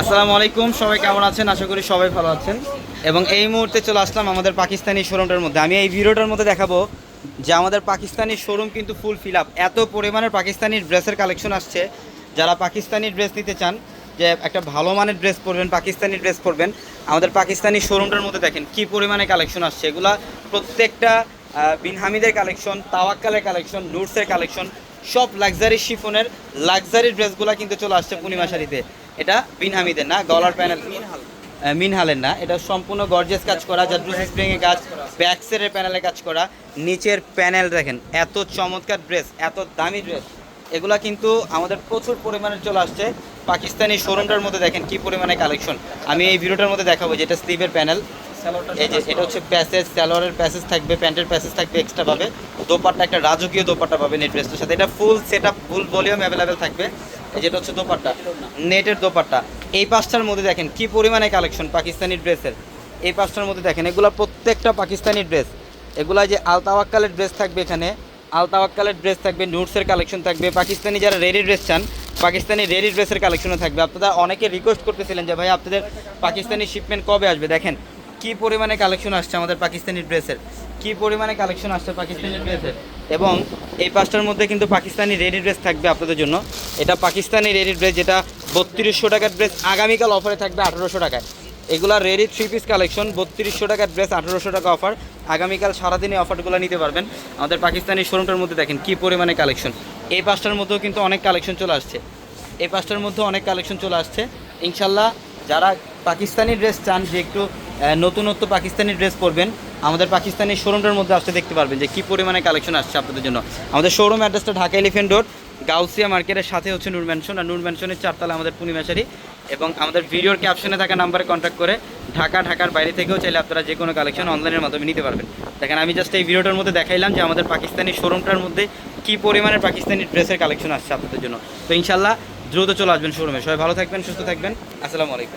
আসসালামু আলাইকুম, সবাই কেমন আছেন? আশা করি সবাই ভালো আছেন। এবং এই মুহূর্তে চলে আসলাম আমাদের পাকিস্তানি শোরুমটার মধ্যে। আমি এই ভিডিওটার মধ্যে দেখাবো যে আমাদের পাকিস্তানি শোরুম কিন্তু ফুল ফিল আপ এত পরিমাণের পাকিস্তানি ড্রেসের কালেকশন আসছে। যারা পাকিস্তানি ড্রেস নিতে চান, যে একটা ভালো মানের ড্রেস পরবেন, পাকিস্তানি ড্রেস পরবেন, আমাদের পাকিস্তানি শোরুমটার মধ্যে দেখেন কি পরিমাণে কালেকশন আসছে। এগুলা প্রত্যেকটা বিন হামিদের কালেকশন তাওয়াক্কালের কালেকশন নুটসের কালেকশন সব লাক্সারি শিফনের লাক্সারি ড্রেসগুলো কিন্তু চলে আসছে পূর্ণিমা শাড়িতে। এটা বিন হামিদের না, গলার প্যানেল মিনহালের না, এটা সম্পূর্ণ গর্জেস কাজ করা জাদ্রুস স্প্রিং এর কাজ ব্যাকসের প্যানেলে কাজ করা। নিচের প্যানেল দেখেন, এত চমৎকার ড্রেস এত দামি ড্রেস এগুলা কিন্তু আমাদের প্রচুর পরিমাণে চলে আসছে পাকিস্তানি শোরুমটার মধ্যে। দেখেন কি পরিমাণে কালেকশন আমি এই ভিডিওটার মধ্যে দেখাবো যেটা স্লিভের প্যানেল এই যে, এটা হচ্ছে প্যাসেজ স্যালোয়ারের প্যাসেজ থাকবে, প্যান্টের প্যাসেজ থাকবে এক্সট্রা পাবে দোপাট্টা, একটা রাজকীয় দোপাট্টা পাবে নেট ড্রেসটার সাথে। এটা full set up full volume available থাকবে। যেটা হচ্ছে দোপাট্টা, নেটের দোপাট্টা। এই পাঁচটার মধ্যে দেখেন কি পরিমাণে কালেকশন পাকিস্তানি ড্রেসের। এই পাঁচটার মধ্যে দেখেন, এগুলো প্রত্যেকটা পাকিস্তানি ড্রেস। এগুলা যে আলতাওয়াক্কালের ড্রেস থাকবে এখানে আলতাওয়াক্কালের ড্রেস থাকবে নুটসের কালেকশন থাকবে। পাকিস্তানি যারা রেডি ড্রেস চান, পাকিস্তানি রেডি ড্রেসের কালেকশনও থাকবে। আপনারা অনেকে রিকোয়েস্ট করতেছিলেন যে, ভাই, আপনাদের পাকিস্তানি শিপমেন্ট কবে আসবে? দেখেন, কি পরিমাণে কালেকশন আসছে আমাদের পাকিস্তানি ড্রেসের। কি পরিমাণে কালেকশন আসছে পাকিস্তানি ড্রেসের এবং এই পাঁচটার মধ্যে কিন্তু পাকিস্তানি রেডি ড্রেস থাকবে আপনাদের জন্য। এটা পাকিস্তানি রেডি ড্রেস যেটা বত্রিশশো টাকার ড্রেস আগামীকাল অফারে থাকবে আঠারোশো টাকায়। এগুলা রেডি থ্রি পিস কালেকশন বত্রিশশো টাকার ড্রেস আঠারোশো টাকা অফার আগামীকাল সারাদিনে অফারগুলো নিতে পারবেন। আমাদের পাকিস্তানি শোরুমটার মধ্যে দেখেন কি পরিমাণে কালেকশন এই পাঁচটার মধ্যেও কিন্তু অনেক কালেকশন চলে আসছে। এই পাঁচটার মধ্যে অনেক কালেকশন চলে আসছে। ইনশাল্লাহ যারা পাকিস্তানি ড্রেস চান, যে একটু নতুনত্ব পাকিস্তানি ড্রেস পরবেন আমাদের পাকিস্তানি শোরুমটার মধ্যে আসতে দেখতে পারবেন যে কী পরিমাণে কালেকশন আসছে আপনাদের জন্য। আমাদের শোরুম অ্যাড্রেসটা ঢাকা এলিফেন্ট রোড গাউসিয়া মার্কেটের সাথে হচ্ছে নূর ম্যানশন আর নূর ম্যানশনের চারতলা আমাদের পূর্ণিমাশারি এবং আমাদের ভিডিওর ক্যাপশনে থাকা নাম্বারে কন্ট্যাক্ট করে ঢাকা, ঢাকার বাইরে থেকেও চাইলে আপনারা যে কোনো কালেকশন অনলাইনের মাধ্যমে নিতে পারবেন। দেখেন, আমি জাস্ট এই ভিডিওটার মধ্যে দেখাইলাম যে আমাদের পাকিস্তানি শোরুমটার মধ্যে কী পরিমাণের পাকিস্তানি ড্রেসের কালেকশন আসছে আপনাদের জন্য। তো ইনশাল্লাহ দ্রুত চলে আসবেন শোরুমে সবাই ভালো থাকবেন, সুস্থ থাকবেন। আসসালামু আলাইকুম।